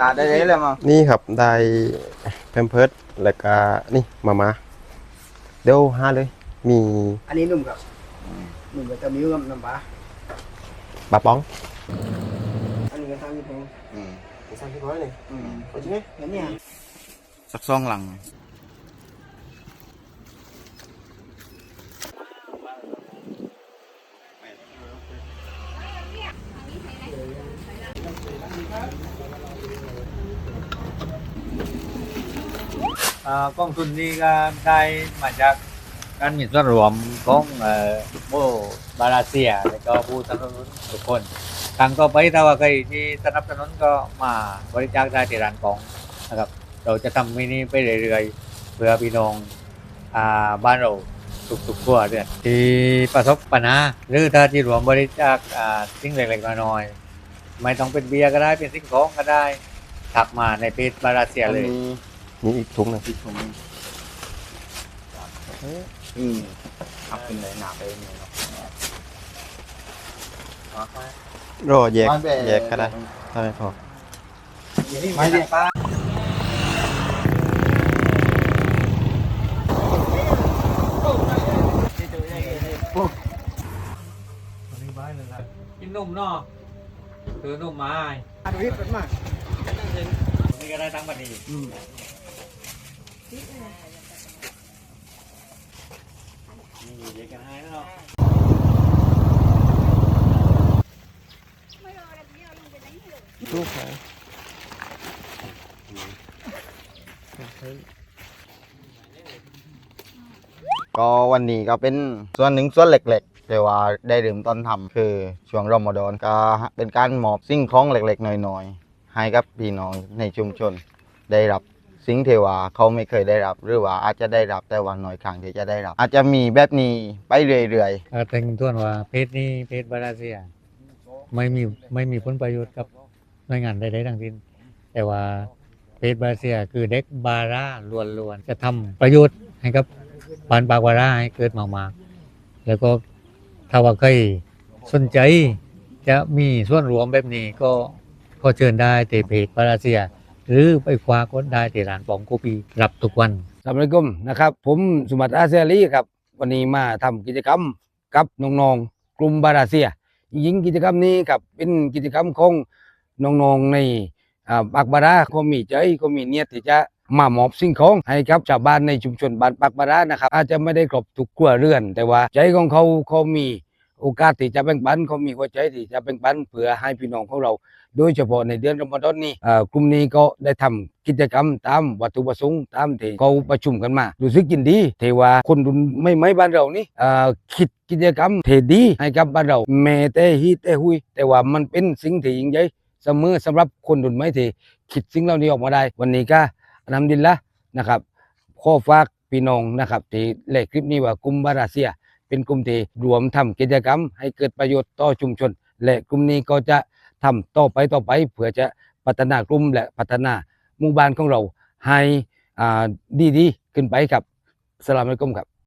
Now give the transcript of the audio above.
ตาได้เลยมั้งนี่ครับได้แพมเพิร์ดแล้วก็นี่มามาเดี๋ยวหาเลย มี อันนี้หนุ่มครับหนุ่มกับตะมิ้วกับน้ำปลาปลาป้องอันนี้ก็ทำยี่ห้ออืมสามสิบร้อยเลยอืมโอเคแล้วเนี่ยสักซองหลัง กองทุนนี้ก็ได้มาจากการมีส่วนรวมของเอ่อโบบาลาเซียแล้วก็ผู้สนับสนุนทุกคนครั้งต่อไปถ้าว่าใครที่สนับสนุนก็มาบริจาคได้ที่ร้านของนะครับ เราจะทำมินิไปเรื่อยๆเพื่อพี่น้องอ่าบ้านเราทุกๆครัวเรือนที่ประสบปัญหาหรือถ้าที่รวมบริจาคอ่าสิ่งเล็กๆน้อยๆไม่ต้องเป็นเบียร์ก็ได้เป็นสิ่งของก็ได้ถักมาในเพจบาลาเซียอันเลย นี้นี่อีกถุงหนึงที่ถุงอืมอัพเป็นเลยหนาไปเนี่ยเนาะรอแยกบ้านแบบแยกก็ได้ถ้าไม่พอ ไม่ได้ป้ากินนมเนาะคือนมไม้อันนี้เป็นมากนี่ก็ได้ทั้งบันนี้นี่ เด็กกันให้แล้วเนาะลูกไหนก็วันนี้ก็เป็นส่วนหนึ่งส่วนเล็กๆแต่ว่าได้เริ่มต้นทำคือช่วงรอมฎอนก็เป็นการมอบสิ่งของเล็กๆหน่อยๆ ให้กับพี่น้องในชุมชนได้รับ สิ่งที่ว่าเขาไม่เคยได้รับ หรือว่าอาจจะได้รับแต่ว่าน้อยครั้งที่จะได้รับ อาจจะมีแบบนี้ไปเรื่อยๆ เออแต่งต้นว่าเพจนี้เพจบาลาเซีย ไม่มีไม่มีผลประโยชน์กับหน่วยงานใดๆทั้งสิ้นแต่ว่าเพจบาลาเซียคือเด็กบาราล้วนๆจะทำประโยชน์ให้กับปานปากบาราให้เกิดมากๆแล้วก็ถ้าว่าใครสนใจจะมีส่วนรวมแบบนี้ก็ก็เชิญได้ที่เพจบาลาเซีย หรือไปคว้าก็ได้ที่ร้านปองโกปีรับทุกวันสวัสดีครับนะครับ ผมสุมัตอาเซียลีครับ วันนี้มาทำกิจกรรมกับน้องๆกลุ่มบาราเซียยิงกิจกรรมนี้ครับเป็นกิจกรรมของน้องๆในปากบาราเขามีใจเขามีเนียดที่จะมามอบสิ่งของให้กับชาวบ้านในชุมชนบ้านปากบารานะครับ อาจจะไม่ได้ครบทุกครัวเรือน แต่ว่าใจของเขาเขามี โอกาสที่จะแบ่งปันเขามีหัวใจที่จะแบ่งปันเพื่อให้พี่น้องของเรา โดยเฉพาะในเดือนรอมฎอนนี้กลุ่มนี้ก็ได้ทำกิจกรรมตามวัตถุประสงค์ตามที่เขาประชุมกันมารู้สึกยินดีเทว่าคนรุ่นไม่ไม่บ้านเรานี่คิดกิจกรรมเทดีให้กับบ้านเราแม้แต่ฮีแต่หุย แต่ว่ามันเป็นสิ่งที่ยิ่งใหญ่เสมอสำหรับคนรุ่นใหม่ที่คิดสิ่งเหล่านี้ออกมาได้ วันนี้ก็นำดินละนะครับข้อฝากพี่น้องนะครับที่เล่คลิปนี้ว่ากลุ่มบาราเซีย เป็นกลุ่มที่รวมทำกิจกรรม ให้เกิดประโยชน์ต่อชุมชน และกลุ่มนี้ก็จะทำต่อไปต่อไปเพื่อจะพัฒนากลุ่มและพัฒนาหมู่บ้านของเราให้ดีๆขึ้นไปครับสลามอะลัยกุมครับ